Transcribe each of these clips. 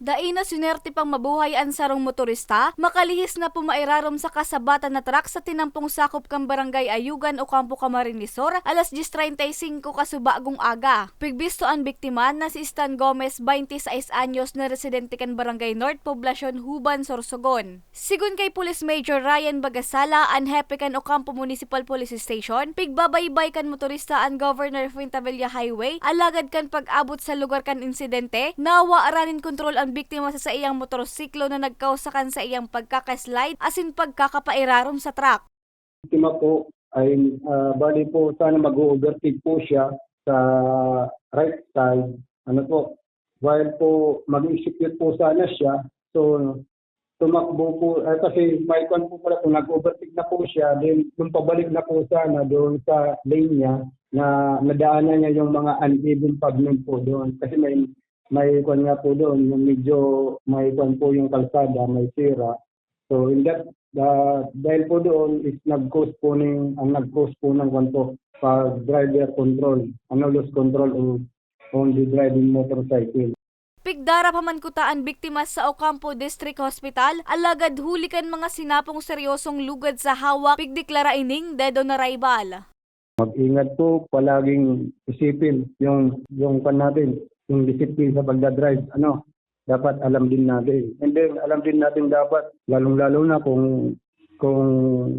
Daina sinerte pang mabuhay ang sarong motorista, makalihis na pumairarom sa kasabatan na truck sa tinampong sakop kang barangay Ayugan o Campo Camarinesor, alas 10.35 kasubagong aga. Pigbisto ang biktima na si Stan Gomez, 26 anyos na residente kan barangay North Poblacion, Huban, Sorsogon. Sigun kay Police Major Ryan Bagasala, ang hepe kan Ocampo Municipal Police Station, pigbabaybay kan motorista ang Governor Fuentavilla Highway, alagad kan pag-abot sa lugar kan insidente, nawa aranin kontrol ang biktima sa sa iyang motorsiklo na nagkausakan sa iyang pagkakaslide asin pagkakapairarom sa truck. biktima po ay ah, bali po sana mag-overtake po siya sa right side. Ano po, while po mag-execute po sana siya, so tumakbo po, eh, kasi may kwan po pala kung nag-overtake na po siya, then kung pabalik na po sana doon sa lane niya, na nadaanan niya yung mga uneven pavement po doon. Kasi may may kwan nga po doon, yung medyo may kwan po yung kalsada, may sira. So in that uh, dahil po doon is nag-cause po ng ang nag-cause po ng kwan po pag driver control, ano loss control on, on the driving motorcycle. Pigdara pa man kutaan biktima sa Ocampo District Hospital, alagad hulikan mga sinapong seryosong lugad sa hawak, pigdeklara ining dedo na rival. Mag-ingat po, palaging isipin yung yung kan natin, yung discipline sa pagdadrive, ano, dapat alam din natin. And then alam din natin dapat, lalong-lalo na kung kung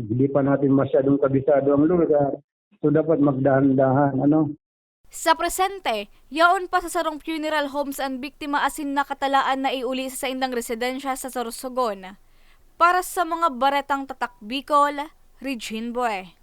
hindi pa natin masyadong kabisado ang lugar, so dapat magdahan-dahan, ano, Sa presente, yaon pa sa sarong funeral homes ang biktima asin nakatalaan na iuli sa indang residensya sa Sorsogon. Para sa mga baretang tatak Bicol, Regine Boy.